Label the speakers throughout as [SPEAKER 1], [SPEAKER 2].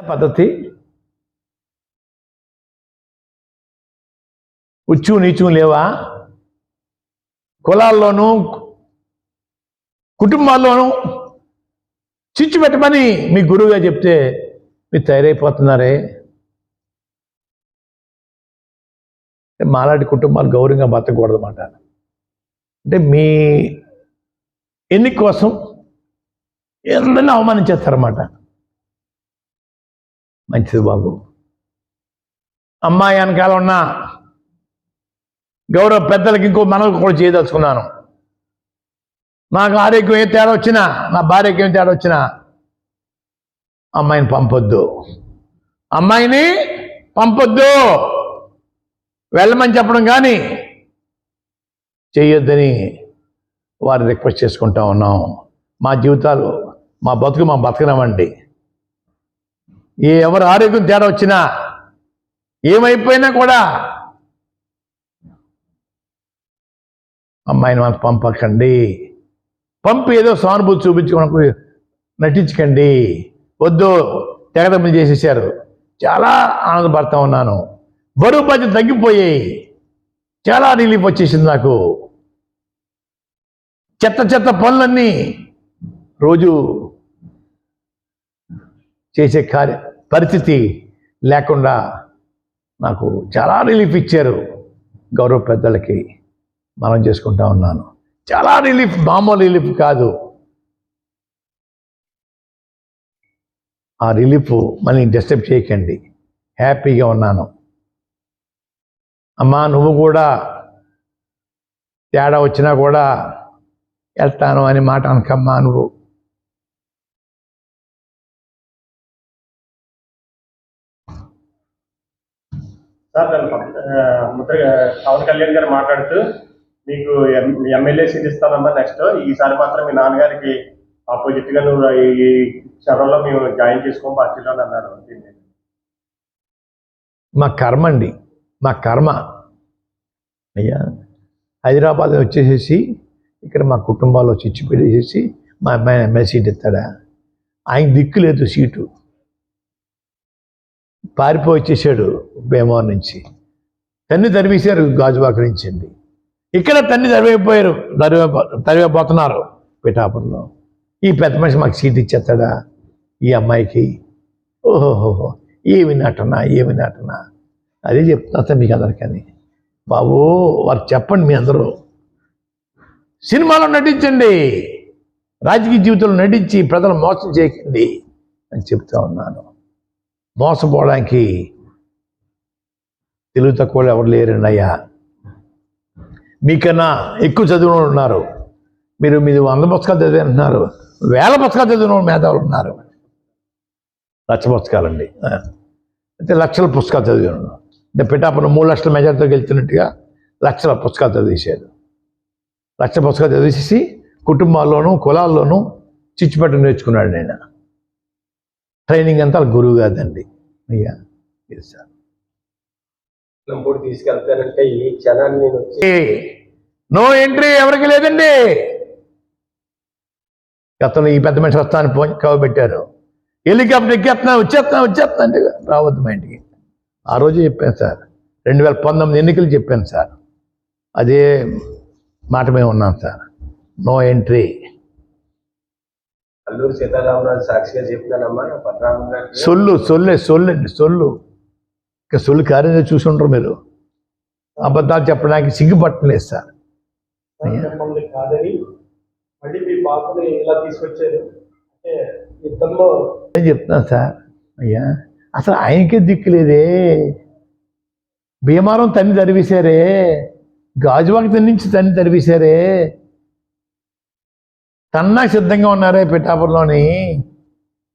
[SPEAKER 1] పద్ధతి. ఉచ్చు నీచు లేవా? కులాల్లోనూ కుటుంబాల్లోనూ చిచ్చు పెట్టమని మీ గురువుగా చెప్తే మీరు తయారైపోతున్నారే? మాలాంటి కుటుంబాలు గౌరవంగా బతకూడదు అన్నమాట అంటే మీ ఎన్నిక కోసం అందరినీ అవమానించేస్తారన్నమాట. మంచిది బాబు. అమ్మాయి వెనకాల ఉన్న గౌరవ పెద్దలకి ఇంకో మనకు కూడా చేయదలుచుకున్నాను. నాకు ఆరోగ్యం ఏ తేడా వచ్చినా నా భార్యకి ఏం తేడా వచ్చినా అమ్మాయిని పంపొద్దు. అమ్మాయిని పంపొద్దు. వెళ్ళమని చెప్పడం కానీ చేయొద్దని వారు రిక్వెస్ట్ చేసుకుంటా ఉన్నాం. మా జీవితాలు మా బతుకు మా బతకనవ్వండి ఏ ఎవరు ఆరోగ్యం తేడా వచ్చినా ఏమైపోయినా కూడా అమ్మాయిని మనకు పంపకండి. పంపి ఏదో సానుభూతి చూపించుకోవడానికి నటించకండి. వద్దు తెగదమ్మలు చేసేసారు చాలా ఆనందపడతా ఉన్నాను. బరువు బాధ్యత తగ్గిపోయాయి చాలా రిలీఫ్ వచ్చేసింది నాకు. చెత్త చెత్త పనులన్నీ రోజు చేసే కార్య పరిస్థితి లేకుండా నాకు చాలా రిలీఫ్ ఇచ్చారు గౌరవ పెద్దలకి. మనం చేసుకుంటా ఉన్నాను. చాలా రిలీఫ్ మామూలు రిలీఫ్ కాదు. ఆ రిలీఫ్ మళ్ళీ డిస్టర్బ్ చేయకండి. హ్యాపీగా ఉన్నాను. అమ్మా నువ్వు కూడా తేడా వచ్చినా కూడా వెళ్తాను అని మాట అనకమ్మా నువ్వు.
[SPEAKER 2] సార్ నన్ను ముద్ర పవన్ కళ్యాణ్ గారు మాట్లాడుతూ మీకు ఎం- ఎమ్మెల్యే సీట్ ఇస్తానమ్మా నెక్స్ట్. ఈసారి మాత్రం మీ నాన్నగారికి ఆపోజిట్గా నువ్వు ఈ ఈ మేము జాయిన్ చేసుకోం పార్టీలో అన్నారు.
[SPEAKER 1] మా కర్మ అండి. మా కర్మ. అయ్యా హైదరాబాద్ వచ్చేసేసి ఇక్కడ మా కుటుంబాల్లో చిచ్చు పెట్టేసేసి మా అమ్మాయిని ఎమ్మెల్యే సీట్ ఇస్తాడా? ఆయన దిక్కు లేదు సీటు. పారిపోయి వచ్చేసాడు భీమవరం నుంచి. తన్ని తరివేశారు గాజువాక నుంచి ఇక్కడ తన్ని తరివైపోయారు తరివే తరివేపోతున్నారు పిఠాపురంలో. ఈ పెద్ద మనిషి మాకు సీట్ ఇచ్చేస్తాడా? ఈ అమ్మాయికి? ఓహోహోహో ఏమి నటన ఏమి నటన? అదే చెప్తున్నా మీకు అందరికని. బాబు వారు చెప్పండి మీ అందరూ. సినిమాలో నటించండి రాజకీయ జీవితంలో నటించి ప్రజలు మోసం చేయకండి అని చెప్తా ఉన్నాను. మోసపోవడానికి తెలుగు తక్కువ ఎవరు లేరండయ్యా మీకన్నా ఎక్కువ చదివిన వాళ్ళు ఉన్నారు. మీరు మీరు వంద పుస్తకాలు చదివి అంటున్నారు. వేల పుస్తకాలు చదివిన వాళ్ళు మేధావులు ఉన్నారు. లక్ష పుస్తకాలండి. అయితే లక్షల పుస్తకాలు చదివాను. అంటే పిఠాపురం మూడు లక్షల మెజార్టీతో గెలుతున్నట్టుగా లక్షల పుస్తకాలు చదివేశాడు లక్ష పుస్తకాలు చదివేసి కుటుంబాల్లోనూ కులాల్లోనూ చిచ్చుపెట్ట నేర్చుకున్నాడు నేను. ట్రైనింగ్ అంతా గురువు కాదండి అయ్యా సార్?
[SPEAKER 3] నంబూరు తీసుకెళ్తానంటే ఈ క్షణాన్ని
[SPEAKER 1] నో ఎంట్రీ ఎవరికి లేదండి. గతంలో ఈ పెద్ద మనిషి వస్తాను పెట్టారు హెలికాప్టర్ ఎక్కేస్తున్నా వచ్చేస్తున్నా వచ్చేస్తున్నా అంటే రావద్దు మా ఇంటికి. ఆ రోజు చెప్పాను సార్. రెండు వేల పంతొమ్మిది ఎన్నికలు చెప్పాను సార్. అదే మాట మేము ఉన్నాం sir. No entry.
[SPEAKER 3] Alluri Sitaramaraju సాక్షిగా చెప్పినానమ్మా పద్మనాభం
[SPEAKER 1] సొల్లు సొల్లే సొల్లండి సొల్లు. ఇంకా సొల్లు కార్యం చూసి ఉండరు మీరు. అబద్ధాలు చెప్పడానికి సిగ్గుపట్టలేదు సార్.
[SPEAKER 4] కాదని మళ్ళీ మీ పాపని ఇలా తీసుకొచ్చారు. అంటే ఇద్దరిలో
[SPEAKER 1] ఏం చెప్తున్నాను సార్ అయ్యా అసలు ఆయనకే దిక్కు లేదే. భీమారం తన్ని తరివేశారే గాజువాకి తన్ని నుంచి తన్ని తరివేశారే. కన్నా సిద్ధంగా ఉన్నారే పిఠాపురంలోని?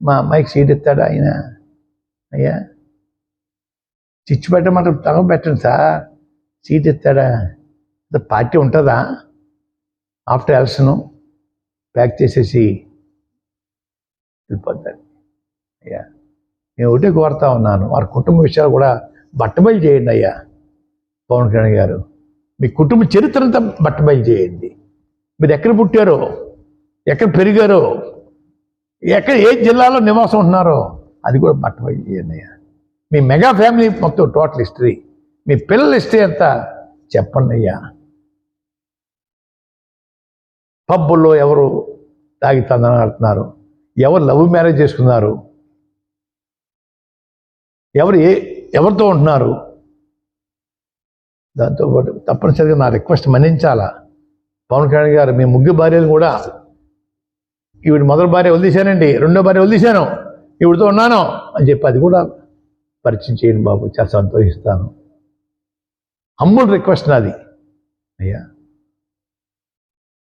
[SPEAKER 1] మా అమ్మాయికి సీట్ ఇస్తాడు ఆయన? అయ్యా. చిచ్చు పెట్టమంటే తగం పెట్టండి సార్. సీట్ ఇస్తాడా? పార్టీ ఉంటుందా? ఆఫ్టర్ ఎలక్షన్ ప్యాక్ చేసేసి వెళ్ళిపోతాడు. అయ్యా. నేను ఒకటే కోరుతా ఉన్నాను. వారి కుటుంబ విషయాలు కూడా బట్టబయలు చేయండి అయ్యా. పవన్ కళ్యాణ్ గారు. మీ కుటుంబ చరిత్ర అంతా బట్టబయలు చేయండి. మీరు ఎక్కడ పుట్టారో? ఎక్కడ పెరిగారో? ఎక్కడ ఏ జిల్లాలో నివాసం ఉంటున్నారో? అది కూడా పట్టబోయి మీ మెగా ఫ్యామిలీ మొత్తం టోటల్ హిస్టరీ. మీ పిల్లల హిస్టరీ అంతా చెప్పండి అయ్యా. పబ్బుల్లో ఎవరు తాగి తందన ఆడుతున్నారు? ఎవరు లవ్ మ్యారేజ్ చేసుకున్నారు? ఎవరు ఏ ఎవరితో ఉంటున్నారు? దాంతోపాటు తప్పనిసరిగా నా రిక్వెస్ట్ మన్నించాలా? పవన్ కళ్యాణ్ గారు మీ ముగ్గురు భార్యలు కూడా ఈవిడ మొదటి భార్య వదిలేశానండి రెండో భార్య వదిలేశాను ఈవిడతో ఉన్నాను అని చెప్పి అది కూడా పరిచయం చేయండి బాబు చాలా సంతోషిస్తాను. హంబుల్ రిక్వెస్ట్ నాది. అయ్యా.